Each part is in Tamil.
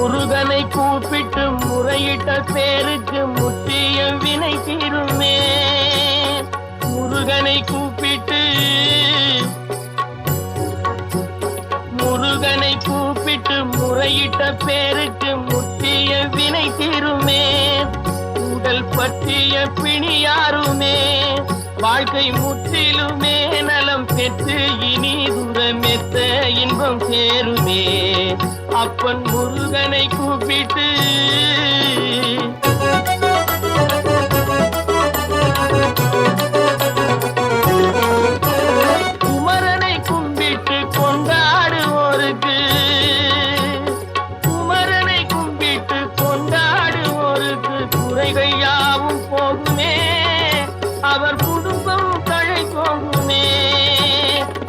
முருகனை கூப்பிட்டு முறையிட்ட பேருக்கு முற்றிய வினை தீருமே. முருகனை கூப்பிட்டு முருகனை கூப்பிட்டு முறையிட்ட பேருக்கு முற்றிய வினை தீருமே. உடல் பற்றிய பிணி யாருமே. வாழ்க்கை முற்றிலுமே நலம் பெற்று இனி துரமெத்த இன்பம் சேருமே. அப்பன் முருகனை கூப்பிட்டு. குமரனை கும்பிட்டு கொண்டாடுவோருக்கு. குமரனை கும்பிட்டு கொண்டாடுவோருக்கு குறைகள் யாவும் போகுமே. அவர் குடும்பம் தழை போகுமே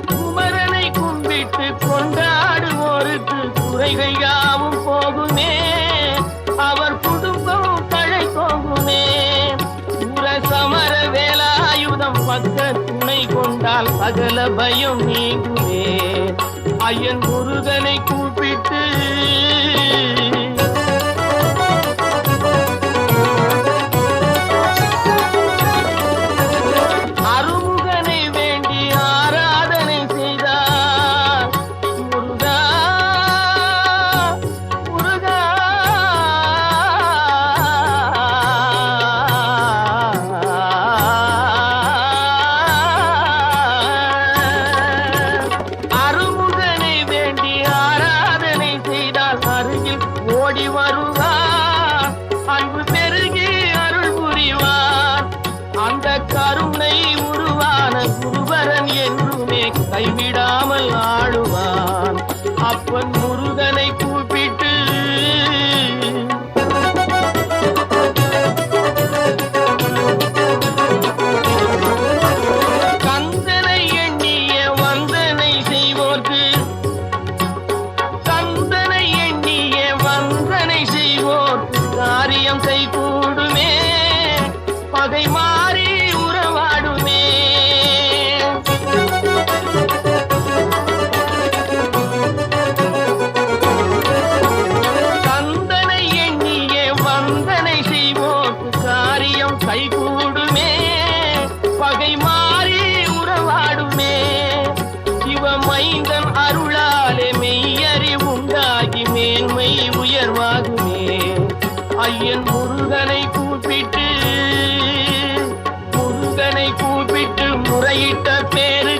குமரனை கும்பிட்டு கொண்டாடுவோருக்கு குறைகள் யாவும் போகுமே. அவர் குடும்பம் தழை போகுமே சூர சமர வேலாயுதம் பக்க துணை கொண்டால் சகல பயம் நீங்குமே. ஐயன் முருகனை கூப்பிட்டு ஓடி வருவார் அன்பு பெருகி அருள் புரிவார் அந்த கருணை உருவான குருவரன் என்றுமே கைவிடாமல் கைகூடுமே பகை மாறி உறவாடுமே. சிவமைந்தன் அருளாலே மெய்யறி உண்டாகி மேன்மை உயர்வாகுமே. ஐயன் முருகனை கூப்பிட்டு முருகனை கூப்பிட்டு முறையிட்ட பேரு